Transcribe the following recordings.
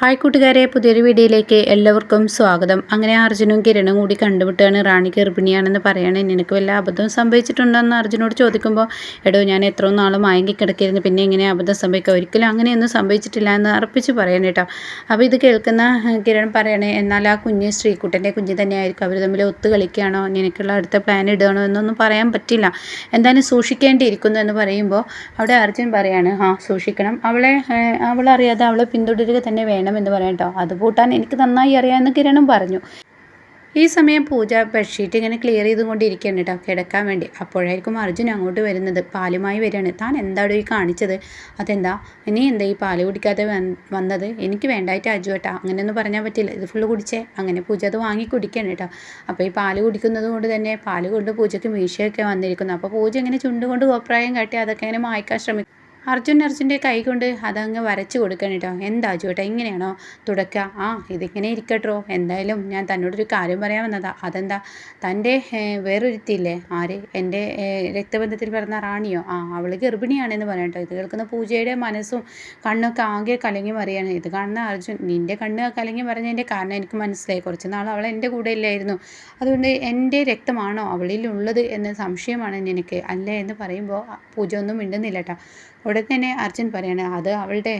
Hi കൂട്ടുകാരെ പുതിയൊരു വീഡിയോയിലേക്ക് എല്ലാവർക്കും സ്വാഗതം. അങ്ങനെ അർജുനും കിരണും കൂടി കണ്ടുവിട്ടാണ് റാണി ഗർഭിണിയാണെന്ന് പറയാണ്. നിനക്ക് വല്ല അബദ്ധം സംഭവിച്ചിട്ടുണ്ടോയെന്ന് അർജുനോട് ചോദിക്കുമ്പോൾ എടോ ഞാൻ എത്ര നാളും മയങ്ങി കിടക്കിയിരുന്നു. പിന്നെ ഇങ്ങനെ അബദ്ധം സംഭവിക്കുക ഒരിക്കലും അങ്ങനെയൊന്നും സംഭവിച്ചിട്ടില്ല എന്ന് അർപ്പിച്ച് പറയാൻ കേട്ടോ. അപ്പോൾ ഇത് കേൾക്കുന്ന കിരൺ പറയണേ എന്നാൽ ആ കുഞ്ഞ് ശ്രീകുട്ടന്റെ കുഞ്ഞ് തന്നെയായിരിക്കും. അവർ തമ്മിൽ ഒത്തു കളിക്കുകയാണോ? നിനക്കുള്ള അടുത്ത പ്ലാൻ ഇടുകയാണോ എന്നൊന്നും പറയാൻ പറ്റില്ല. എന്തായാലും സൂക്ഷിക്കേണ്ടിയിരിക്കുന്നു എന്ന് പറയുമ്പോൾ അവിടെ അർജുൻ പറയാണ് ആ സൂക്ഷിക്കണം. അവളെ അവളറിയാതെ അവളെ പിന്തുടരുക തന്നെ വേണം. എന്ന് പറയാം കേട്ടോ. അത് പൂട്ടാൻ എനിക്ക് നന്നായി അറിയാമെന്ന് കിരണും പറഞ്ഞു. ഈ സമയം പൂജ ബെഡ്ഷീറ്റ് ഇങ്ങനെ ക്ലിയർ ചെയ്തുകൊണ്ടിരിക്കുകയാണ് കേട്ടോ. കിടക്കാൻ വേണ്ടി. അപ്പോഴായിരിക്കും അർജുൻ അങ്ങോട്ട് വരുന്നത്. പാലുമായി വരികയാണ്. താൻ എന്താടോ ഈ കാണിച്ചത്? അതെന്താ? ഇനി എന്താ ഈ പാൽ കുടിക്കാതെ വന്നത്? എനിക്ക് വേണ്ടായിട്ട് അജു കേട്ടോ അങ്ങനെയൊന്നും പറഞ്ഞാൽ പറ്റില്ല. ഇത് ഫുള്ള് കുടിച്ചേ. അങ്ങനെ പൂജ അത് വാങ്ങി കുടിക്കുകയാണ് കേട്ടോ. അപ്പോൾ ഈ പാൽ കുടിക്കുന്നത് കൊണ്ട് തന്നെ പാൽ കൊണ്ട് പൂജയ്ക്ക് മീശയൊക്കെ വന്നിരിക്കുന്നു. അപ്പോൾ പൂജ ഇങ്ങനെ ചുണ്ടുകൊണ്ട് കോപ്രായം കാട്ടി അതൊക്കെ ഇങ്ങനെ മായ്ക്കാൻ ശ്രമിക്കും അർജുൻ അർജുന്റെ കൈ കൊണ്ട് അതങ്ങ് വരച്ചു കൊടുക്കണം കേട്ടോ എന്താ ചേട്ടാ ഇങ്ങനെയാണോ? തുടക്കുക ആ ഇതിങ്ങനെ ഇരിക്കട്ടോ. എന്തായാലും ഞാൻ തന്നോടൊരു കാര്യം പറയാൻ വന്നതാ. അതെന്താ? തന്റെ വേറൊരുത്തില്ലേ ആര്? എന്റെ രക്തബന്ധത്തിൽ പിറന്ന റാണിയോ? ആ അവൾ ഗർഭിണിയാണെന്ന് പറയാം കേട്ടോ ഇത് കേൾക്കുന്ന പൂജയുടെ മനസ്സും കണ്ണൊക്കെ ആകെ കലങ്ങി മറിയാണ്. ഇത് കാണുന്ന അർജുൻ നിന്റെ കണ്ണ് കലങ്ങി മറിഞ്ഞതിന്റെ കാരണം എനിക്ക് മനസ്സിലായി. കുറച്ച് നാൾ അവൾ എന്റെ കൂടെ ഇല്ലായിരുന്നു. അതുകൊണ്ട് എന്റെ രക്തമാണോ അവളിൽ ഉള്ളത് എന്ന സംശയമാണ് എനിക്ക് അല്ലേ? എന്ന് പറയുമ്പോൾ പൂജ ഒന്നും മിണ്ടുന്നില്ല കേട്ടോ ഉടനെ തന്നെ അർജുൻ പറയണേ അത് അവളുടെ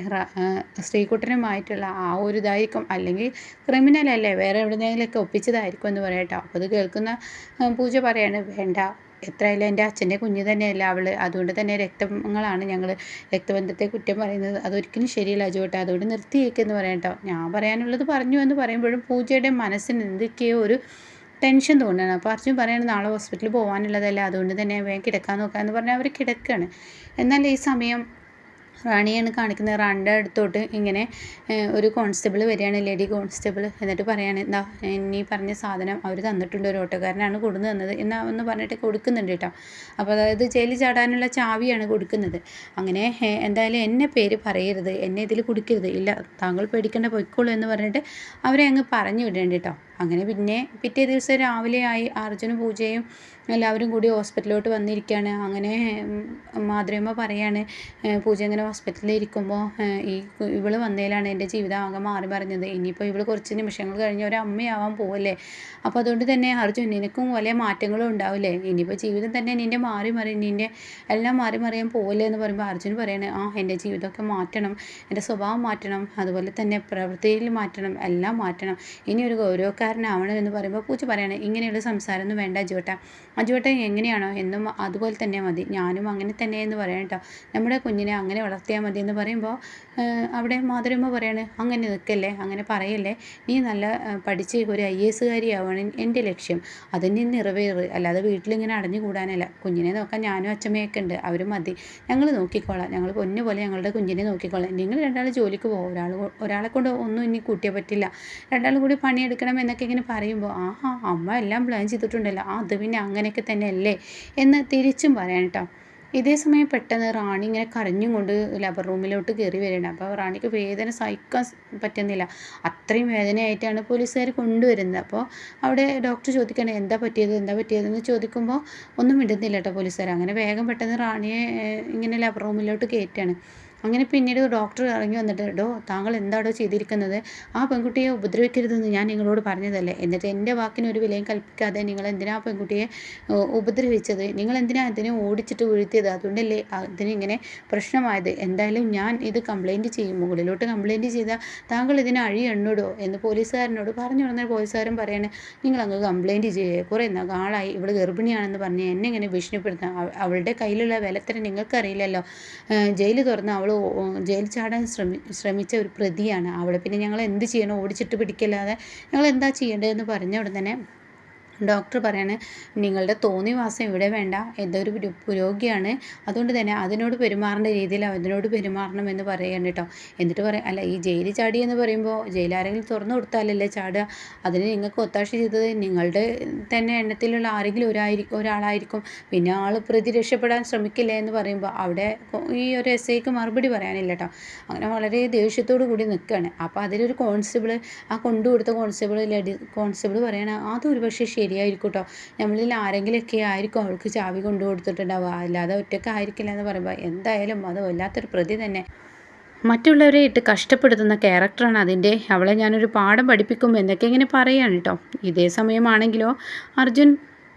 സ്ത്രീകുട്ടനുമായിട്ടുള്ള ആ ഒരു ഇതായിരിക്കും. അല്ലെങ്കിൽ ക്രിമിനൽ അല്ലേ വേറെ എവിടെയെങ്കിലൊക്കെ ഒപ്പിച്ചതായിരിക്കും എന്ന് പറയട്ടോ അപ്പോൾ അത് കേൾക്കുന്ന പൂജ പറയാണ് വേണ്ട എത്രയായാലും എന്റെ അച്ഛന്റെ കുഞ്ഞ് തന്നെയല്ല അവൾ അതുകൊണ്ട് തന്നെ രക്തങ്ങളാണ് ഞങ്ങൾ രക്തബന്ധത്തെ കുറ്റം പറയുന്നത്. അതൊരിക്കലും ശരിയല്ല അജോട്ടെ അതുകൊണ്ട് നിർത്തിയേക്കെന്ന് പറയട്ടോ ഞാൻ പറയാനുള്ളത് പറഞ്ഞു എന്ന് പറയുമ്പോഴും പൂജയുടെ മനസ്സിന് എന്തൊക്കെയോ ഒരു ടെൻഷൻ തോന്നുകയാണ്. അപ്പോൾ അർജുൻ പറയുന്നത് നാളെ ഹോസ്പിറ്റലിൽ പോകാനുള്ളതല്ല അതുകൊണ്ട് തന്നെ വേഗം കിടക്കാൻ നോക്കാമെന്ന് പറഞ്ഞാൽ അവർ കിടക്കുകയാണ് എന്നാൽ ഈ സമയം റാണിയാണ് കാണിക്കുന്നത് റാണിന്റെ അടുത്തോട്ട് ഇങ്ങനെ ഒരു കോൺസ്റ്റബിൾ വരികയാണ്. ലേഡി കോൺസ്റ്റബിൾ എന്നിട്ട് പറയാണ് എന്താ നീ പറഞ്ഞ സാധനം അവർ തന്നിട്ടുണ്ട് ഒരു ഓട്ടോക്കാരനാണ് കൊടുന്നു തന്നത് എന്നാ ഒന്ന് പറഞ്ഞിട്ട് കൊടുക്കുന്നുണ്ട് കേട്ടോ. അപ്പോൾ അതായത് ജയിലിൽ ചാടാനുള്ള ചാവിയാണ് കൊടുക്കുന്നത്. അങ്ങനെ എന്തായാലും എന്നെ പേര് പറയരുത് എന്നെ ഇതിൽ കുടിക്കരുത് ഇല്ല താങ്കൾ പേടിക്കേണ്ട പൊയ്ക്കോളൂ എന്ന് പറഞ്ഞിട്ട് അവരെ അങ്ങ് പറഞ്ഞു വിടേണ്ടി കേട്ടോ. അങ്ങനെ പിന്നെ പിറ്റേ ദിവസം രാവിലെ ആയി അർജുന പൂജയും എല്ലാവരും കൂടി ഹോസ്പിറ്റലിലോട്ട് വന്നിരിക്കുകയാണ് അങ്ങനെ മാധുര്യമ്മ പറയാണ് പൂജ ഇങ്ങനെ ഹോസ്പിറ്റലിൽ ഇരിക്കുമ്പോൾ ഈ ഇവൾ വന്നതിലാണ് എന്റെ ജീവിതം ആകെ മാറി മറിഞ്ഞത്. ഇനിയിപ്പോൾ ഇവൾ കുറച്ച് നിമിഷങ്ങൾ കഴിഞ്ഞ് ഒരു അമ്മയാവാൻ പോവല്ലേ? അപ്പോൾ അതുകൊണ്ട് തന്നെ അർജുൻ നിനക്കും വലിയ മാറ്റങ്ങളും ഉണ്ടാവില്ലേ? ഇനിയിപ്പോൾ ജീവിതം തന്നെ നിന്റെ മാറി മറി നിന്റെ എല്ലാം മാറി മറിയാൻ പോവല്ലേ എന്ന് പറയുമ്പോൾ അർജുൻ പറയാണ് ആ എന്റെ ജീവിതമൊക്കെ മാറ്റണം എന്റെ സ്വഭാവം മാറ്റണം അതുപോലെ തന്നെ പ്രവൃത്തിയിൽ മാറ്റണം എല്ലാം മാറ്റണം. ഇനി ഒരു ഗൗരവക്കാരനാവണം എന്ന് പറയുമ്പോൾ പൂച്ച പറയാണ് ഇങ്ങനെയുള്ള സംസാരമൊന്നും വേണ്ട അജുവട്ട. അജുവട്ട എങ്ങനെയാണോ എന്നും അതുപോലെ തന്നെ മതി. ഞാനും അങ്ങനെ തന്നെ എന്ന് പറയാം കേട്ടോ. നമ്മുടെ കുഞ്ഞിനെ അങ്ങനെ വളർത്തിയാൽ മതി എന്ന് പറയുമ്പോൾ അവിടെ മാതൃമ്മ പറയാണ് അങ്ങനെ നിൽക്കല്ലേ അങ്ങനെ പറയല്ലേ. നീ നല്ല പഠിച്ച് ഒരു ഐ കാരിയാവണം എന്റെ ലക്ഷ്യം. അതിന് നിറവേറ്. അല്ലാതെ വീട്ടിലിങ്ങനെ അടഞ്ഞു കൂടാനല്ല കുഞ്ഞിനെ നോക്കാൻ ഞാനും അച്ഛമ്മയൊക്കെ ഉണ്ട്. അവർ മതി. ഞങ്ങൾ നോക്കിക്കോളാം. ഞങ്ങൾ പൊന്നുപോലെ ഞങ്ങളുടെ കുഞ്ഞിനെ നോക്കിക്കോളാം. നിങ്ങൾ രണ്ടാൾ ജോലിക്ക് പോകും. ഒരാൾ ഒരാളെ കൊണ്ട് ഒന്നും ഇനി കൂട്ടിയേ പറ്റില്ല. രണ്ടാളും കൂടി പണിയെടുക്കണം എന്നൊക്കെ ഇങ്ങനെ പറയുമ്പോൾ ആ അമ്മ എല്ലാം പ്ലാൻ ചെയ്തിട്ടുണ്ടല്ലോ. അത് പിന്നെ അങ്ങനെയൊക്കെ തന്നെ അല്ലേ എന്ന് തിരിച്ചും പറയാൻ കേട്ടോ ഇതേ സമയം പെട്ടെന്ന് റാണി ഇങ്ങനെ കരഞ്ഞും കൊണ്ട് ലേബർ റൂമിലോട്ട് കയറി വരികയാണ്. അപ്പോൾ റാണിക്ക് വേദന സഹിക്കാൻ പറ്റുന്നില്ല. അത്രയും വേദനയായിട്ടാണ് പോലീസുകാർ കൊണ്ടുവരുന്നത്. അപ്പോൾ അവിടെ ഡോക്ടർ ചോദിക്കണേ എന്താ പറ്റിയത്? എന്താ പറ്റിയതെന്ന് ചോദിക്കുമ്പോൾ ഒന്നും മിണ്ടുന്നില്ല കേട്ടോ പോലീസുകാർ. അങ്ങനെ വേഗം പെട്ടെന്ന് റാണിയെ ഇങ്ങനെ ലേബർ റൂമിലോട്ട് കയറ്റുകയാണ് അങ്ങനെ പിന്നീട് ഡോക്ടർ ഇറങ്ങി വന്നിട്ട് ഡോ താങ്കൾ എന്താടോ ചെയ്തിരിക്കുന്നത്? ആ പെൺകുട്ടിയെ ഉപദ്രവിക്കരുതെന്ന് ഞാൻ നിങ്ങളോട് പറഞ്ഞതല്ലേ? എന്നിട്ട് എന്റെ വാക്കിന് ഒരു വിലയും കൽപ്പിക്കാതെ നിങ്ങൾ എന്തിനാ ആ പെൺകുട്ടിയെ ഉപദ്രവിച്ചത്? നിങ്ങൾ എന്തിനാ അതിനെ ഓടിച്ചിട്ട് വീഴ്ത്തിയത്? അതുകൊണ്ടല്ലേ അതിനിങ്ങനെ പ്രശ്നമായത്. എന്തായാലും ഞാൻ ഇത് കംപ്ലയിന്റ് ചെയ്യും. മുകളിലോട്ട് കംപ്ലയിന്റ് ചെയ്താൽ താങ്കൾ ഇതിനെ അഴി എണ്ണുടോ? എന്ന് പോലീസുകാരനോട് പറഞ്ഞു വന്നാൽ പോലീസുകാരൻ പറയാണ് നിങ്ങൾ അങ്ങ് കംപ്ലയിന്റ് ചെയ്യേ. കുറേ നാളായി ഇവൾ ഗർഭിണിയാണെന്ന് പറഞ്ഞ് എന്നെ ഇങ്ങനെ ഭീഷണിപ്പെടുത്താം അവളുടെ കയ്യിലുള്ള വിലത്തരം നിങ്ങൾക്കറിയില്ലല്ലോ. ജയിൽ തുറന്ന് അവൾ ജയിൽ ചാടാൻ ശ്രമി ശ്രമിച്ച ഒരു പ്രതിയാണ്. അവളെ പിന്നെ ഞങ്ങൾ എന്ത് ചെയ്യണം? ഓടിച്ചിട്ട് പിടിക്കല്ലാതെ ഞങ്ങൾ എന്താ ചെയ്യേണ്ടതെന്ന് പറഞ്ഞ ഉടൻ തന്നെ ഡോക്ടർ പറയാണ് നിങ്ങളുടെ തോന്നിവാസം ഇവിടെ വേണ്ട. ഇതൊരു പുരോഗിയാണ്. അതുകൊണ്ട് തന്നെ അതിനോട് പെരുമാറേണ്ട രീതിയിൽ അതിനോട് പെരുമാറണം എന്ന് പറയുകയാണ് കേട്ടോ എന്നിട്ട് പറയാം അല്ല ഈ ജയിലിൽ ചാടി എന്ന് പറയുമ്പോൾ ജയിലാരെങ്കിലും തുറന്നു കൊടുത്താലല്ലേ ചാടുക? അതിന് നിങ്ങൾക്ക് ഒത്താശ ചെയ്തത് നിങ്ങളുടെ തന്നെ എണ്ണത്തിലുള്ള ആരെങ്കിലും ഒരായിരിക്കും ഒരാളായിരിക്കും. പിന്നെ ആൾ പ്രതി രക്ഷപ്പെടാൻ ശ്രമിക്കില്ലേ എന്ന് പറയുമ്പോൾ അവിടെ ഈ ഒരു എസ് ഐക്ക് മറുപടി പറയാനില്ല കേട്ടോ അങ്ങനെ വളരെ ദേഷ്യത്തോടു കൂടി നിൽക്കുകയാണ് അപ്പോൾ അതിലൊരു കോൺസ്റ്റബിൾ ആ കൊണ്ടുകൊടുത്ത കോൺസ്റ്റബിൾ ലേഡി കോൺസ്റ്റബിൾ പറയണ അതൊരു പക്ഷേ ശരിയായിരിക്കും കേട്ടോ നമ്മളിൽ ആരെങ്കിലുമൊക്കെ ആയിരിക്കും അവൾക്ക് ചാവി കൊണ്ടു കൊടുത്തിട്ടുണ്ടാവുക. അല്ലാതെ ഒറ്റയ്ക്ക് ആയിരിക്കില്ല എന്ന് പറയുമ്പോൾ എന്തായാലും അത് വല്ലാത്തൊരു പ്രതി തന്നെ. മറ്റുള്ളവരെ ഇട്ട് കഷ്ടപ്പെടുത്തുന്ന ക്യാരക്ടറാണ് അതിന്റെ. അവളെ ഞാനൊരു പാഠം പഠിപ്പിക്കും എന്നൊക്കെ ഇങ്ങനെ പറയുകയാണ് കേട്ടോ. ഇതേ സമയമാണെങ്കിലോ അർജുൻ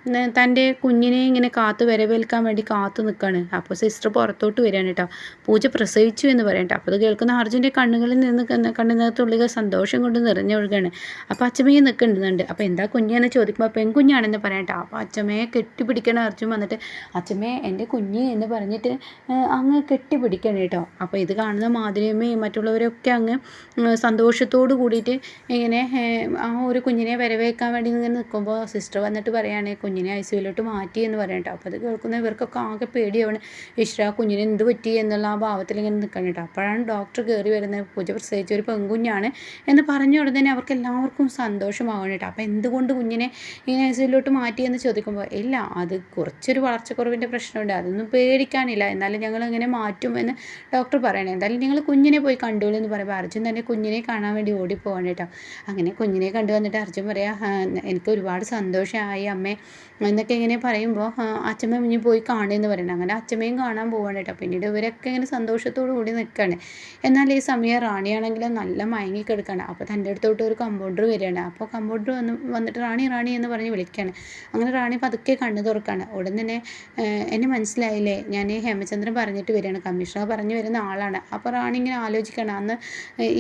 തന്റെ കുഞ്ഞിനെ ഇങ്ങനെ കാത്തു വരവേൽക്കാൻ വേണ്ടി കാത്തു നിൽക്കുകയാണ് അപ്പോൾ സിസ്റ്റർ പുറത്തോട്ട് വരികയാണ് കേട്ടോ പൂജ പ്രസവിച്ചു എന്ന് പറയട്ടെ അപ്പോൾ അത് കേൾക്കുന്ന അർജുന്റെ കണ്ണുകളിൽ നിന്ന് കണ്ണിനകത്തുള്ളിൽ സന്തോഷം കൊണ്ട് നിറഞ്ഞൊഴുകയാണ് അപ്പോൾ അച്ഛമ്മയെ നിൽക്കുന്നുണ്ട് അപ്പോൾ എന്താ കുഞ്ഞെന്ന് ചോദിക്കുമ്പോൾ പെൺകുഞ്ഞാണെന്ന് പറയട്ടെ അപ്പോൾ അച്ഛമ്മയെ കെട്ടിപ്പിടിക്കണം അർജുൻ വന്നിട്ട്. അച്ഛമ്മയെ എന്റെ കുഞ്ഞ് എന്ന് പറഞ്ഞിട്ട് അങ്ങ് കെട്ടിപ്പിടിക്കണം കേട്ടോ അപ്പോൾ ഇത് കാണുന്ന മാധുര്യമ്മയും മറ്റുള്ളവരൊക്കെ അങ്ങ് സന്തോഷത്തോട് കൂടിയിട്ട് ഇങ്ങനെ ആ ഒരു കുഞ്ഞിനെ വരവേക്കാൻ വേണ്ടി ഇങ്ങനെ നിൽക്കുമ്പോൾ സിസ്റ്റർ വന്നിട്ട് പറയുകയാണ് കുഞ്ഞിനെ ഐ സിയിലോട്ട് മാറ്റി എന്ന് പറയട്ടോ അപ്പോൾ അത് കേൾക്കുന്ന ഇവർക്കൊക്കെ ആകെ പേടിയാവണം ഈശ്വര കുഞ്ഞിന് എന്ത് പറ്റി എന്നുള്ള ആ ഭാവത്തിൽ ഇങ്ങനെ നിൽക്കണം കേട്ടോ. അപ്പോഴാണ് ഡോക്ടർ കയറി വരുന്നത്. പൂജ പ്രസവിച്ച ഒരു പെൺകുഞ്ഞാണ് എന്ന് പറഞ്ഞ ഉടനെ തന്നെ അവർക്ക് എല്ലാവർക്കും സന്തോഷമാവണം കേട്ടോ. അപ്പോൾ എന്തുകൊണ്ട് കുഞ്ഞിനെ ഇങ്ങനെ ഐ സിയിലോട്ട് മാറ്റി എന്ന് ചോദിക്കുമ്പോൾ ഇല്ല അത് കുറച്ചൊരു വളർച്ചക്കുറവിന്റെ പ്രശ്നമുണ്ട്. അതൊന്നും പേടിക്കാനില്ല. എന്നാലും ഞങ്ങൾ ഇങ്ങനെ മാറ്റും എന്ന് ഡോക്ടർ പറയണേ. എന്തായാലും നിങ്ങൾ കുഞ്ഞിനെ പോയി കണ്ടോളൂ എന്ന് പറയുമ്പോൾ അർജുൻ തന്നെ കുഞ്ഞിനെ കാണാൻ വേണ്ടി ഓടിപ്പോവാണ് കേട്ടോ. അങ്ങനെ കുഞ്ഞിനെ കണ്ടു വന്നിട്ട് അർജുൻ പറയാം എനിക്ക് ഒരുപാട് സന്തോഷമായി അമ്മേ. എന്നൊക്കെ ഇങ്ങനെ പറയുമ്പോൾ അച്ഛമ്മ ഇനി പോയി കാണുമെന്ന് പറയണം. അങ്ങനെ അച്ഛമ്മയും കാണാൻ പോവാണ് കേട്ടോ. പിന്നീട് ഇവരൊക്കെ ഇങ്ങനെ സന്തോഷത്തോടു കൂടി നിൽക്കുകയാണ് എന്നാൽ ഈ സമയം റാണിയാണെങ്കിൽ നല്ല മയങ്ങി കിടക്കുകയാണ് അപ്പോൾ തന്റെ അടുത്തോട്ട് ഒരു കമ്പൗണ്ടർ വരികയാണ്. അപ്പോൾ കമ്പൗണ്ടർ വന്ന് വന്നിട്ട് റാണി റാണി എന്ന് പറഞ്ഞ് വിളിക്കുകയാണ് അങ്ങനെ റാണി പതുക്കെ കണ്ണു തുറക്കുകയാണ് ഉടൻ തന്നെ എന്നെ മനസ്സിലായില്ലേ? ഞാൻ ഹേമചന്ദ്രൻ പറഞ്ഞിട്ട് വരികയാണ്. കമ്മീഷണർ പറഞ്ഞു വരുന്ന ആളാണ്. അപ്പോൾ റാണി ഇങ്ങനെ ആലോചിക്കണം. അന്ന്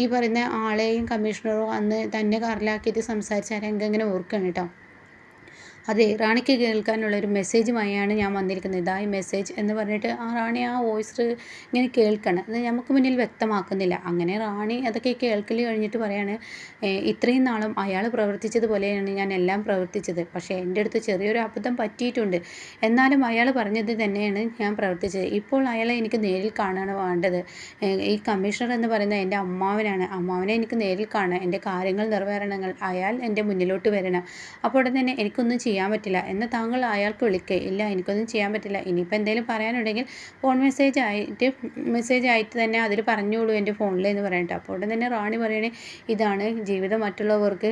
ഈ പറയുന്ന ആളെയും കമ്മീഷണറും അന്ന് തന്നെ കാറിലാക്കിയിട്ട് സംസാരിച്ച രംഗം ഇങ്ങനെ ഓർക്കുകയാണ് കേട്ടോ. അതെ റാണിക്ക് കേൾക്കാനുള്ള ഒരു മെസ്സേജുമായാണ് ഞാൻ വന്നിരിക്കുന്നത്. ഇതായി മെസ്സേജ് എന്ന് പറഞ്ഞിട്ട് ആ റാണി ആ വോയിസ് ഇങ്ങനെ കേൾക്കണം. അത് നമുക്ക് മുന്നിൽ വ്യക്തമാക്കുന്നില്ല. അങ്ങനെ റാണി അതൊക്കെ കേൾക്കൽ കഴിഞ്ഞിട്ട് പറയാണ് ഇത്രയും നാളും അയാൾ പ്രവർത്തിച്ചതുപോലെയാണ് ഞാൻ എല്ലാം പ്രവർത്തിച്ചത്. പക്ഷേ എന്റെ അടുത്ത് ചെറിയൊരു അബദ്ധം പറ്റിയിട്ടുണ്ട്. എന്നാലും അയാൾ പറഞ്ഞത് തന്നെയാണ് ഞാൻ പ്രവർത്തിച്ചത്. ഇപ്പോൾ അയാളെ എനിക്ക് നേരിൽ കാണാണ് വേണ്ടത്. ഈ കമ്മീഷണർ എന്ന് പറയുന്നത് എന്റെ അമ്മാവനാണ്. അമ്മാവനെ എനിക്ക് നേരിൽ കാണാം. എന്റെ കാര്യങ്ങൾ നിറവേറണങ്ങൾ അയാൾ എന്റെ മുന്നിലോട്ട് വരണം. അപ്പോൾ തന്നെ എനിക്കൊന്നും ചെയ്യാൻ പറ്റില്ല എന്ന് താങ്കൾ അയാൾക്ക് വിളിക്കുക ഇല്ല എനിക്കൊന്നും ചെയ്യാൻ പറ്റില്ല. ഇനിയിപ്പോൾ എന്തെങ്കിലും പറയാനുണ്ടെങ്കിൽ ഫോൺ മെസ്സേജ് ആയിട്ട് മെസ്സേജ് ആയിട്ട് തന്നെ അതിൽ പറഞ്ഞോളൂ എന്റെ ഫോണിൽ എന്ന് പറയട്ടെ അപ്പോൾ ഉടൻ തന്നെ റാണി പറയണേ ഇതാണ് ജീവിതം മറ്റുള്ളവർക്ക്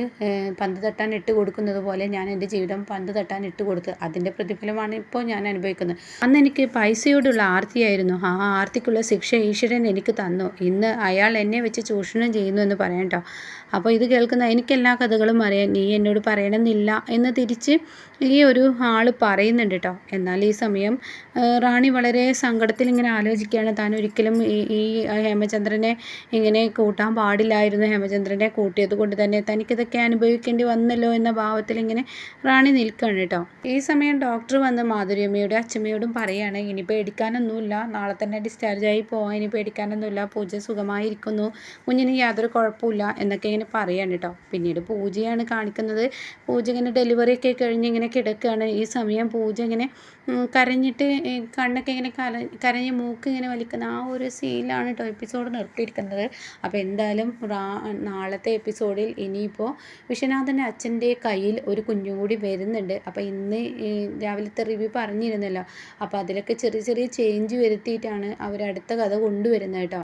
പന്ത് തട്ടാൻ ഇട്ട് കൊടുക്കുന്നത് പോലെ ഞാൻ എന്റെ ജീവിതം പന്ത് തട്ടാൻ ഇട്ട് കൊടുത്ത് അതിന്റെ പ്രതിഫലമാണ് ഇപ്പോൾ ഞാൻ അനുഭവിക്കുന്നത്. അന്ന് എനിക്ക് പൈസയോടുള്ള ആർത്തിയായിരുന്നു. ആ ആർത്തിക്കുള്ള ശിക്ഷ ഈശ്വരൻ എനിക്ക് തന്നു. ഇന്ന് അയാൾ എന്നെ വെച്ച് ചൂഷണം ചെയ്യുന്നു എന്ന് പറയട്ടോ അപ്പോൾ ഇത് കേൾക്കുന്ന എനിക്ക് എല്ലാ കഥകളും അറിയാം. നീ എന്നോട് പറയണമെന്നില്ല എന്ന് തിരിച്ച് ഈ ഒരു ആൾ പറയുന്നുണ്ട് കേട്ടോ എന്നാൽ ഈ സമയം റാണി വളരെ സങ്കടത്തിൽ ഇങ്ങനെ ആലോചിക്കുകയാണ്. താൻ ഒരിക്കലും ഈ ഹേമചന്ദ്രനെ ഇങ്ങനെ കൂട്ടാൻ പാടില്ലായിരുന്നു. ഹേമചന്ദ്രനെ കൂട്ടിയത് കൊണ്ട് തന്നെ തനിക്കിതൊക്കെ അനുഭവിക്കേണ്ടി വന്നല്ലോ എന്ന ഭാവത്തിൽ ഇങ്ങനെ റാണി നിൽക്കുകയാണ് കേട്ടോ ഈ സമയം ഡോക്ടർ വന്ന് മാധുര്യമ്മയോടും അച്ഛമ്മയോടും പറയുകയാണ് ഇനി പേടിക്കാനൊന്നുമില്ല. നാളെ തന്നെ ഡിസ്ചാർജ് ആയി പോകാൻ ഇനി പേടിക്കാനൊന്നുമില്ല. പൂജ സുഖമായിരിക്കുന്നു. കുഞ്ഞിന് യാതൊരു കുഴപ്പമില്ല എന്നൊക്കെ ഇങ്ങനെ പറയുകയാണ് കേട്ടോ പിന്നീട് പൂജയാണ് കാണിക്കുന്നത്. പൂജ ഇങ്ങനെ ഡെലിവറി ഒക്കെ കഴിഞ്ഞ് ഇങ്ങനെ കിടക്കുകയാണ് ഈ സമയം പൂജ ഇങ്ങനെ കരഞ്ഞിട്ട് കണ്ണൊക്കെ ഇങ്ങനെ കര കരഞ്ഞ് മൂക്ക് ഇങ്ങനെ വലിക്കുന്ന ആ ഒരു സീനിലാണ് കേട്ടോ എപ്പിസോഡ് നിർത്തിയിരിക്കുന്നത്. അപ്പോൾ എന്തായാലും നാളത്തെ എപ്പിസോഡിൽ ഇനിയിപ്പോൾ വിശ്വനാഥന്റെ അച്ഛന്റെ കയ്യിൽ ഒരു കുഞ്ഞും കൂടി വരുന്നുണ്ട്. അപ്പോൾ ഇന്ന് രാവിലത്തെ റിവ്യൂ പറഞ്ഞിരുന്നല്ലോ. അപ്പോൾ അതിലൊക്കെ ചെറിയ ചെറിയ ചേഞ്ച് വരുത്തിയിട്ടാണ് അവരടുത്ത കഥ കൊണ്ടുവരുന്നത് കേട്ടോ